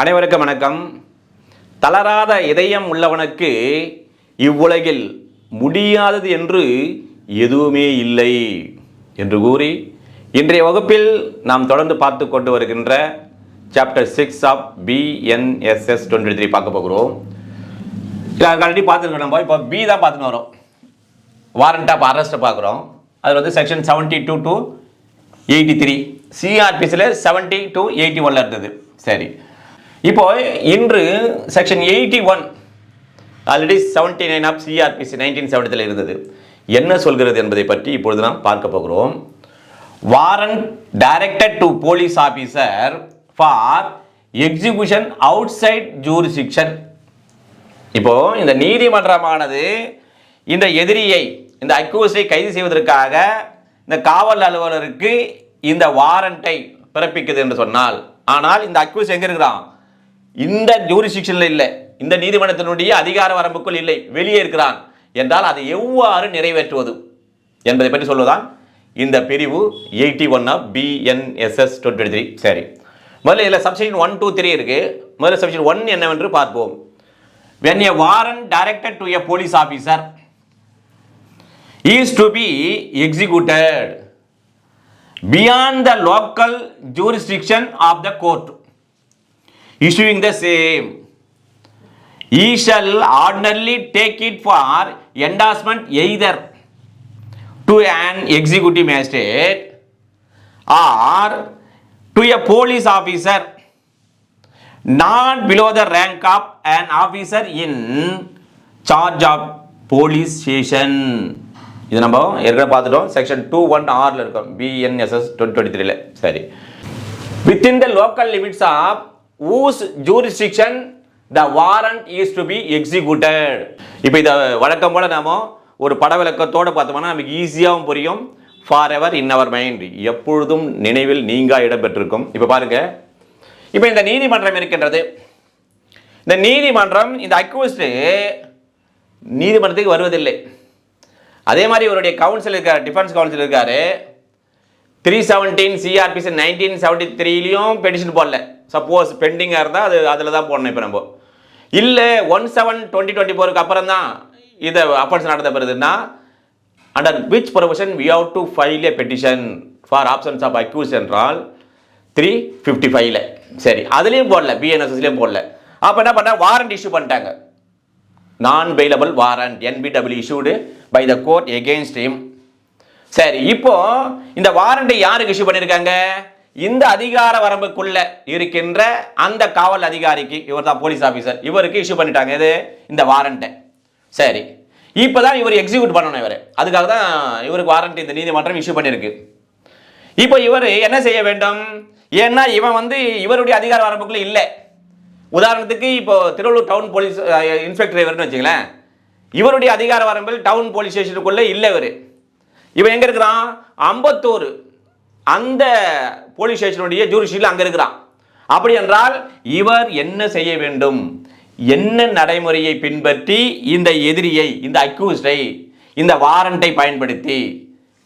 அனைவருக்கும் வணக்கம். தளராத இதயம் உள்ளவனுக்கு இவ்வுலகில் முடியாதது என்று எதுவுமே இல்லை என்று கூறி இன்றைய வகுப்பில் நாம் தொடர்ந்து பார்த்து கொண்டு வருகின்ற chapter six of BNSS twenty three பார்க்க போகிறோம். ஆல்ரெடி பார்த்துருக்கோம் நம்ம. இப்போ பி தான் பார்த்துன்னு வரோம். வாரண்ட் ஆஃப் அரெஸ்ட்டை பார்க்குறோம். அதில் வந்து section seventy two to eighty three சிஆர்பிஸில் seventy to eighty ஒன்ல இருந்தது. சரி. இப்போ இன்று section eighty one already seventy nine of CrPC nineteen செவன்ட்டியில் இருந்தது. என்ன சொல்கிறது என்பதை பற்றி இப்பொழுது நாம் பார்க்க போகிறோம். Warrant directed to police officer for execution outside jurisdiction இப்போ இந்த நீதிமன்றமானது இந்த எதிரியை இந்த அக்யூஸை கைது செய்வதற்காக இந்த காவல் அலுவலருக்கு இந்த வாரண்டை பிறப்பிக்குது என்று சொன்னால் ஆனால் இந்த அக்யூஸ் எங்க இருக்கிறான்? இந்த ஜூரிஸ்டிக்ஷனில் இல்லை. இந்த நீதிமன்றத்தினுடைய அதிகார வரம்புக்குள் இல்லை. வெளியே இருக்கிறான். என்றால் அதை எவ்வாறு நிறைவேற்றுவது? என்பதை பற்றி சொல்வதுதான் இந்த பிரிவு eighty one of BNSS twenty three சரி. முதல்ல இதில் சப்ஷன் ஒன் டூ த்ரீ இருக்கு. முதல்ல சப்ஷன் ஒன் என்னவென்று பார்ப்போம். When a warrant directed to a police officer is to be executed beyond the local jurisdiction of the court issuing the same he shall ordinarily take it for endorsement either to an executive magistrate or to a police officer not below the rank of an officer in charge of police station இது நம்ம ஏற்கனவே பார்த்துட்டோம் section two one ஆறில் இருக்கும் BNSS twenty twenty த்ரீல சரி within the local limits of whose jurisdiction the warrant is to be executed இப்போ இதை வழக்கம் போல நாம ஒரு பட விளக்கத்தோடு பார்த்தோம்னா நமக்கு ஈஸியாகவும் புரியும். For ever in our mind எப்பொழுதும் நினைவில் நீங்கா இடம்பெற்றிருக்கும். இப்போ பாருங்க. இப்போ இந்த நீதிமன்றம் இருக்கின்றது. இந்த நீதிமன்றம் இந்த அக்யூஸ்டு நீதிமன்றத்துக்கு வருவதில்லை. அதே மாதிரி இவருடைய கவுன்சில் இருக்கார் டிஃபென்ஸ் கவுன்சில் இருக்காரு. Three seventeen CrPC nineteen seventy த்ரீலையும் petition போடல. சப்போஸ் பெண்டிங்காக இருந்தால் அது அதில் தான் போடணும் இப்போ நம்ம. இல்லை ஒன் செவன் டுவெண்ட்டி டுவெண்ட்டி ஃபோருக்கு அப்புறம் தான் இதை அப்பன்ஸ் நடத்தப்படுதுன்னா under which provision we have to file a petition for absence of accused என்றால் த்ரீ ஃபிஃப்டி ஃபைவ்ல சரி அதுலேயும் போடல பிஎன்எஸ்எஸ்லேயும் போடல. அப்போ என்ன பண்ண? வாரண்ட் இஷ்யூ பண்ணிட்டாங்க. Non bailable warrant NBW issued by the court against him சரி இப்போ இந்த வாரண்ட்டை யாருக்கு இஷ்யூ பண்ணியிருக்காங்க இந்த அதிகார வரம்புக்குள்ள இருக்கின்ற அந்த காவல் அதிகாரிக்கு இவர் தான் போலீஸ் ஆஃபீஸர் இவருக்கு இஷ்யூ பண்ணிட்டாங்க. இது இந்த வாரண்ட்டை சரி. இப்போ தான் இவர் எக்ஸிக்யூட் பண்ணணும் இவர். அதுக்காக தான் இவருக்கு வாரண்ட் இந்த நீதிமன்றம் இஷ்யூ பண்ணியிருக்கு. இப்போ இவர் என்ன செய்ய வேண்டும்? ஏன்னா இவன் வந்து இவருடைய அதிகார வரம்புக்குள்ள இல்லை. உதாரணத்துக்கு இப்போ திருவள்ளூர் டவுன் போலீஸ் இன்ஸ்பெக்டர் இவர்னு வச்சுங்களேன் இவருடைய அதிகார வரம்பில் டவுன் போலீஸ் ஸ்டேஷனுக்குள்ளே இல்லை இவர். இவன் எங்கே இருக்கிறான்? அம்பத்தூர் அந்த போலீஸ் ஸ்டேஷனுடைய ஜூரிஷியில் அங்கே இருக்கிறான். அப்படி என்றால் இவர் என்ன செய்ய வேண்டும்? என்ன நடைமுறையை பின்பற்றி இந்த எதிரியை இந்த அக்யூஸ்டை இந்த வாரண்டை பயன்படுத்தி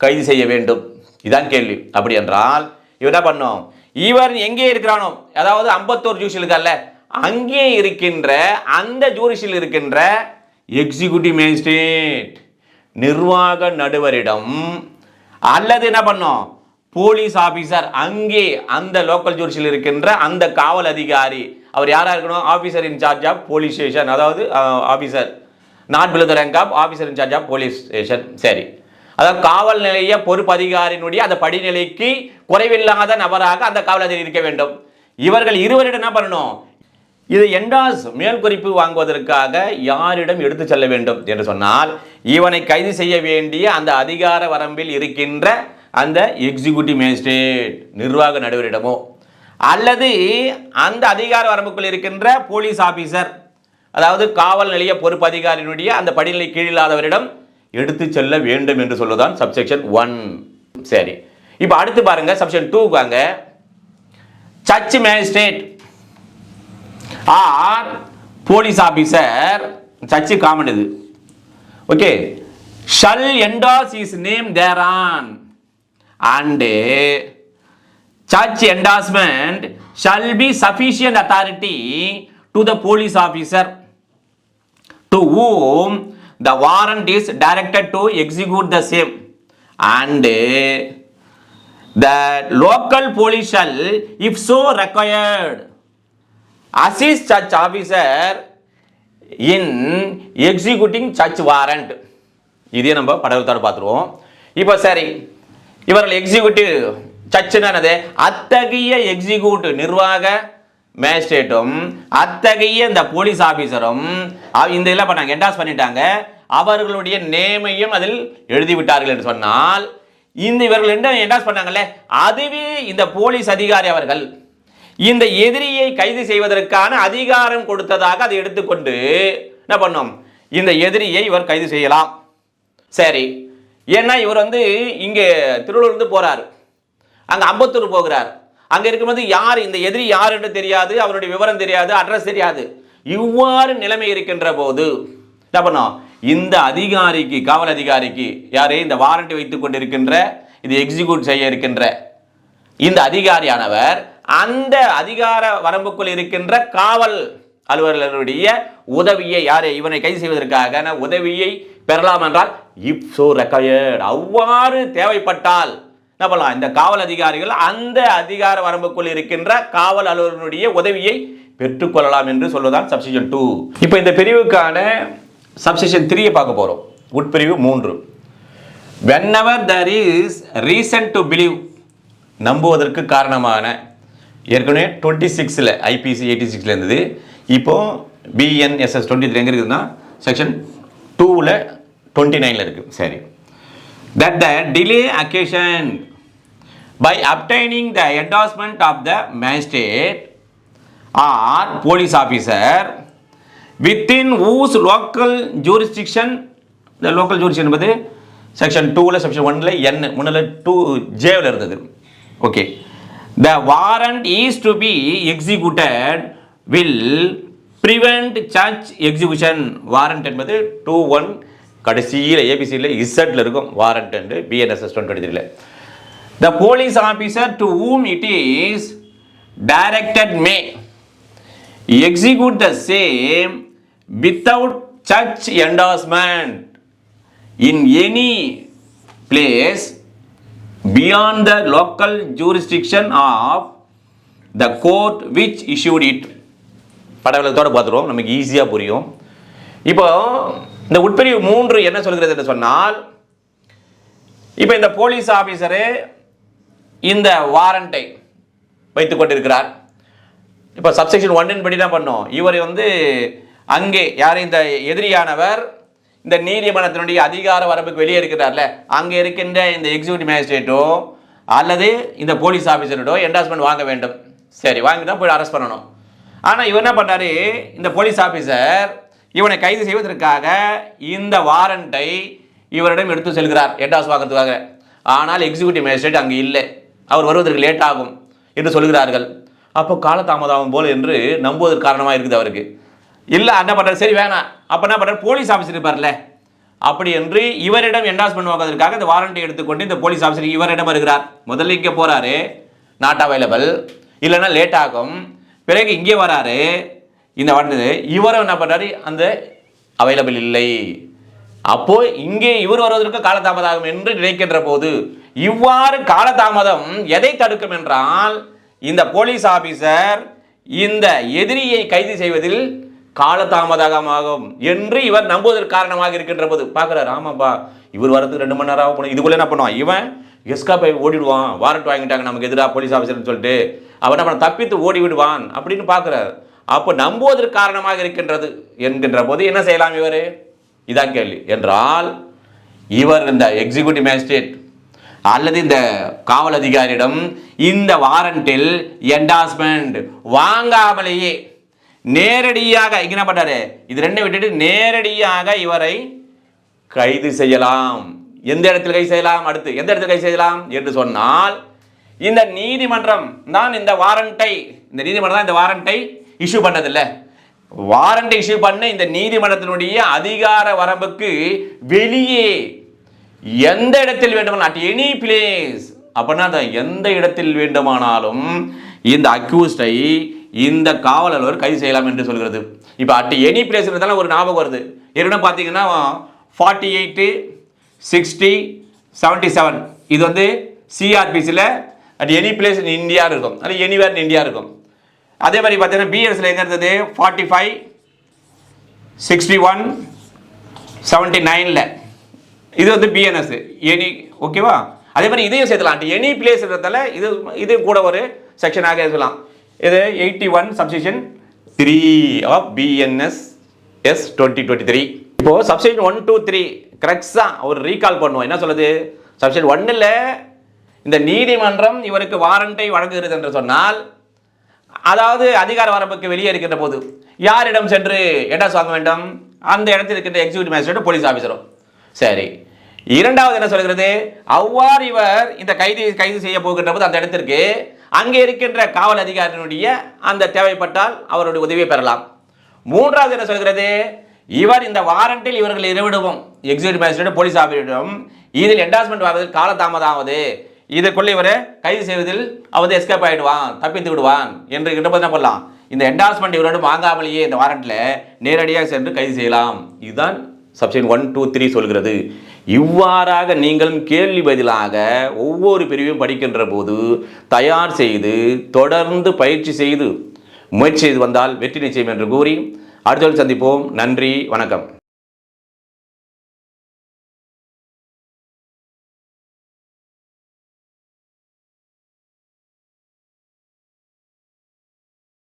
கைது செய்ய வேண்டும்? இதான் கேள்வி. அப்படி என்றால் இவர் என்ன பண்ணும்? இவர் எங்கே இருக்கிறானோ அதாவது அம்பத்தூர் ஜூரிஷில் இருக்கல்ல அங்கே இருக்கின்ற அந்த ஜூரிஷில் இருக்கின்ற எக்ஸிக்யூட்டிவ் மேஜிஸ்ட்ரேட் நிர்வாக நடுவரிடம் அல்லது என்ன பண்ணும்? போலீஸ் ஆபீசர் அங்கே அந்த லோக்கல் ஜூரிஷியில் இருக்கின்ற அந்த காவல் அதிகாரி. அவர் யாராக இருக்கணும்? Officer in charge of police station அதாவது officer not below the rank of officer in charge of police station சரி. அதாவது காவல் நிலைய பொறுப்பு அதிகாரியினுடைய அந்த படிநிலைக்கு குறைவில்லாத நபராக அந்த காவல் அதிகாரி இருக்க வேண்டும். இவர்கள் இருவரிடம் என்ன பண்ணணும்? இது எண்டாஸ் மேல் குறிப்பு வாங்குவதற்காக யாரிடம் எடுத்து செல்ல வேண்டும் என்று சொன்னால் இவனை கைது செய்ய வேண்டிய அந்த அதிகார வரம்பில் இருக்கின்ற அந்த எக்ஸிக்யூட்டிவ் மேஜிஸ்ட்ரேட் நிர்வாக நடுவரிடமோ அல்லது அந்த அதிகார வரம்புக்குள் இருக்கின்ற போலீஸ் ஆபீசர் அதாவது காவல் நிலைய பொறுப்பு அதிகாரியினுடைய அந்த படிநிலை கீழில்லாதவரிடம் எடுத்து செல்ல வேண்டும் என்று சொல்லுதான் சப்செக்ஷன் ஒன் சரி. இப்போ அடுத்து பாருங்க சப்செக்ஷன் டூ வாங்க search magistrate or police officer search common இது. Okay shall endorse his name thereon and church endorsement shall be sufficient authority to the police officer to whom the warrant is directed to execute the same and the local police shall if so required assist such officer in executing such warrant இதே நம்ம படத்தோட பார்த்துருவோம் இப்போ சரி இவர்கள் executive சச்சுன்னு அத்தகைய executive நிர்வாக மேஜிஸ்ட்ரேட்டும் அத்தகைய இந்த போலீஸ் ஆபீசரும் இந்த இதெல்லாம் பண்ணாங்க என்டாஸ் பண்ணிட்டாங்க. அவர்களுடைய நேமையும் அதில் எழுதி விட்டார்கள் என்று சொன்னால் இந்த இவர்கள் என்ன என்டாஸ் பண்ணாங்கல்ல? அதுவே இந்த போலீஸ் அதிகாரி அவர்கள் இந்த எதிரியை கைது செய்வதற்கான அதிகாரம் கொடுத்ததாக அதை எடுத்துக்கொண்டு என்ன பண்ணோம்? இந்த எதிரியை இவர் கைது செய்யலாம். சரி. ஏன்னா இவர் வந்து இங்கே திருவள்ளூர்ந்து போகிறார் அங்கே அம்பத்தூர் போகிறார். அங்கே இருக்கும்போது யார் இந்த எதிரி யார் என்று தெரியாது அவருடைய விவரம் தெரியாது அட்ரஸ் தெரியாது. இவ்வாறு நிலைமை இருக்கின்ற போது என்ன பண்ணோம்? இந்த அதிகாரிக்கு காவல் அதிகாரிக்கு யாரே இந்த வாரண்ட் வைத்துக் கொண்டிருக்கின்ற இது எக்ஸிக்யூட் செய்ய இருக்கின்ற இந்த அதிகாரியானவர் அந்த அதிகார வரம்புக்குள் இருக்கின்ற காவல் அலுவலருடைய உதவியை யாரை இவனை கைது செய்வதற்காக உதவியை பெறலாம் என்றால் இப் சோ ரெக்கயர்ட் அவ்வாறு தேவைப்பட்டால் என்ன பண்ணலாம்? இந்த காவல் அதிகாரிகள் அந்த அதிகார வரம்புக்குள் இருக்கின்ற காவல் அலுவலருடைய உதவியை பெற்றுக்கொள்ளலாம் என்று சொல்வதான் சப்சிஷன் டூ இப்போ இந்த பிரிவுக்கான சப்ஸ்டிஷன் த்ரீயை பார்க்க போகிறோம் உட்பிரிவு மூன்று. Whenever there is reason to believe நம்புவதற்கு காரணமான ஏற்கனவே டுவெண்ட்டி சிக்ஸில் ஐபிசி எயிட்டி சிக்ஸில் இருந்தது. இப்போது பிஎன்எஸ்எஸ் டுவெண்ட்டி த்ரீ எங்கே இருக்குதுன்னா செக்ஷன் டூவில் டுவெண்ட்டி நைனில் இருக்குது சரி that the delay occasioned by obtaining the endorsement of the magistrate or police officer within whose local jurisdiction இந்த லோக்கல் ஜூரிஸ்டிக்ஷன் என்பது செக்ஷன் டூவில் செக்ஷன் ஒன்னில் என் ஒன்றில் டூ ஜேவில் இருந்தது okay the warrant is to be executed will prevent search exhibition warrant என்பது two one கடைசியில் ஏபிசியில் இசட்டில் இருக்கும் வாரண்ட் அண்டு பிஎன்எஸ்எஸ் டுவெண்ட்டி த்ரீல the police officer to whom it is directed may execute the same without search endorsement in any place beyond the local jurisdiction of the court which issued it பட பார்த்துருவோம் நமக்கு ஈஸியாக புரியும் இப்போ இந்த உட்பிரிவு மூன்று என்ன சொல்கிறது என்று சொன்னால் இப்போ இந்த போலீஸ் ஆஃபீஸரு இந்த வாரண்டை வைத்துக் கொண்டிருக்கிறார். இப்போ சப்செக்ஷன் ஒன்றின் படி தான் பண்ணோம். இவர் வந்து அங்கே யார் இந்த எதிரியானவர் இந்த நீதிமன்றத்தினுடைய அதிகார வரம்புக்கு வெளியே இருக்கிறார்ல அங்கே இருக்கின்ற இந்த எக்ஸிக்யூட்டிவ் மேஜிஸ்ட்ரேட்டோ அல்லது இந்த போலீஸ் ஆஃபீஸரோடோ என்டாஸ்மெண்ட் வாங்க வேண்டும். சரி வாங்கி தான் போய் அரெஸ்ட் பண்ணணும். ஆனால் இவர் என்ன பண்ணாரு? இந்த போலீஸ் ஆஃபீஸர் இவனை கைது செய்வதற்காக இந்த வாரண்டை இவரிடம் எடுத்து செல்கிறார் எட்டாஸ் வாங்குறதுக்காக ஆனால் எக்ஸிக்யூட்டிவ் மேஜிஸ்ட்ரேட் அங்கே இல்லை. அவர் வருவதற்கு லேட் ஆகும் என்று சொல்கிறார்கள். அப்போ காலதாமதாகும் போல் என்று நம்புவதற்கு காரணமாக இருக்குது அவருக்கு. இல்லை என்ன பண்ணுறாரு சரி வேணாம் அப்போ என்ன பண்ணுறாரு போலீஸ் ஆஃபீஸர் இருப்பார்ல. அப்படி என்று இவரிடம் என்டாஸ்மெண்ட் வாங்குவதற்காக இந்த வாரண்டை எடுத்துக்கொண்டு இந்த போலீஸ் ஆஃபீஸர் இவரிடம் வருகிறார். முதல்ல இங்கே போகிறாரு நாட் அவைலபிள் இல்லைன்னா லேட் ஆகும். பிறகு இங்கே வராரு. இந்த வந்து இவரும் என்ன பண்ணுறாரு அந்த அவைலபிள் இல்லை. அப்போ இங்கே இவர் வருவதற்கு காலதாமதம் என்று நினைக்கின்ற போது இவ்வாறு காலதாமதம் எதை தடுக்கும் என்றால் இந்த போலீஸ் ஆபீசர் இந்த எதிரியை கைது செய்வதில் காலதாமதமாகும் என்று இவர் நம்புவதற்கு காரணமாக இருக்கின்ற போது பார்க்குறாரு ஆமாப்பா இவர் வரதுக்கு ரெண்டு மணி நேரம் ஆகும் இதுக்குள்ளே என்ன பண்ணுவான்? இவன் எஸ்கா போய் ஓடிடுவான். வாரண்ட் வாங்கிட்டாங்க நமக்கு எதிராக போலீஸ் ஆஃபீஸர்னு சொல்லிட்டு. அவன் நம்ம தப்பித்து ஓடி விடுவான் அப்படின்னு பார்க்குறாரு. அப்போ நம்புவதற்கு காரணமாக இருக்கின்றது என்கின்ற போது என்ன செய்யலாம் இவர்? இதான் கேள்வி. என்றால் இவர் இந்த எக்ஸிக்யூட்டிவ் மேஜிஸ்ட்ரேட் அல்லது இந்த காவல் அதிகாரியிடம் இந்த வாரண்டில் என்டாஸ்மெண்ட் வாங்காமலேயே நேரடியாக என்ன பண்ணாரு இது ரெண்டை விட்டுட்டு நேரடியாக இவரை கைது செய்யலாம். எந்த இடத்தில் கைது செய்யலாம்? அடுத்து எந்த இடத்தில் கைது செய்யலாம்? என்று சொன்னால் இந்த நீதிமன்றம் தான் இந்த வாரண்டை இந்த நீதிமன்றம் தான் இந்த வாரண்டை இஷ்யூ பண்ணதில்ல. வாரண்ட் இஷ்யூ பண்ண இந்த நீதிமன்றத்தினுடைய அதிகார வரம்புக்கு வெளியே எந்த இடத்தில் வேண்டுமானால் அட் எனி பிளேஸ் அப்படின்னா அந்த எந்த இடத்தில் வேண்டுமானாலும் இந்த அக்யூஸ்டை இந்த காவலர் கைது செய்யலாம் என்று சொல்கிறது. இப்போ அட் எனி பிளேஸ் இருந்தாலும் ஒரு ஞாபகம் வருது. என்ன பார்த்தீங்கன்னா forty eight sixty seventy seven இது வந்து சிஆர்பிசியில் at any place in India இருக்கும். அது எனிவேர் இன் இந்தியா இருக்கும். அதே மாதிரி பார்த்தீங்கன்னா பிஎஸ்சில் எங்கே இருந்தது? Forty five sixty one seventy நைனில் இது வந்து பிஎன்எஸ் எனி ஓகேவா அதே மாதிரி இதையும் சேர்த்துலாம். எனி பிளேஸ்ன்றதால இது இது கூட ஒரு செக்ஷனாக சொல்லலாம் இது eighty one subsection three of BNSS twenty twenty three இப்போது சப்ஸ்டிஷன் ஒன் டூ த்ரீ கரெக்ட்ஸாக ஒரு ரீகால் பண்ணுவோம். என்ன சொல்லுது? சப்ஸ்டிஷன் ஒன்னில் இந்த நீதிமன்றம் இவருக்கு வாரண்டை வழங்குகிறது என்று சொன்னால் அதாவது அதிகார வரம்புக்கு வெளியே இருக்கின்ற போது யாரிடம் சென்று எடாஸ் வாங்க வேண்டும்? அந்த இடத்தில் இருக்கின்ற எக்ஸிக்யூட்டிவ் மேஜிஸ்ட்ரேட் போலீஸ் ஆஃபீஸரும் சரி. இரண்டாவது என்ன சொல்கிறது? அவ்வாறு இவர் இந்த கைது கைது செய்ய போகின்ற போது அந்த இடத்திற்கு அங்கே இருக்கின்ற காவல் அதிகாரியினுடைய அந்த தேவைப்பட்டால் அவருடைய உதவியை பெறலாம். மூன்றாவது என்ன சொல்கிறது? இவர் இந்த வாரண்டில் இவர்கள் இருவிடவும் எக்ஸிக்யூட்டிவ் மேஜிஸ்ட்ரேட் போலீஸ் ஆஃபீஸரிடம் இதில் என்டாஸ்மெண்ட் ஆகுது இதை இதற்குள்ள இவரை கைது செய்வதில் அவன் எஸ்கேப் ஆகிடுவான் தப்பித்து விடுவான் என்று கிட்ட தான் பண்ணலாம்? இந்த என்டார்ஸ்மெண்ட் இவரோடு வாங்காமலேயே இந்த வாரண்ட்டில் நேரடியாக சென்று கைது செய்யலாம். இதுதான் சப்ஷன் ஒன் டூ த்ரீ சொல்கிறது. இவ்வாறாக நீங்களும் கேள்வி பதிலாக ஒவ்வொரு பிரிவையும் படிக்கின்ற போது தயார் செய்து தொடர்ந்து பயிற்சி செய்து முயற்சி செய்து வந்தால் வெற்றி நிச்சயம் என்று கூறி அடுத்த சந்திப்போம். நன்றி வணக்கம்.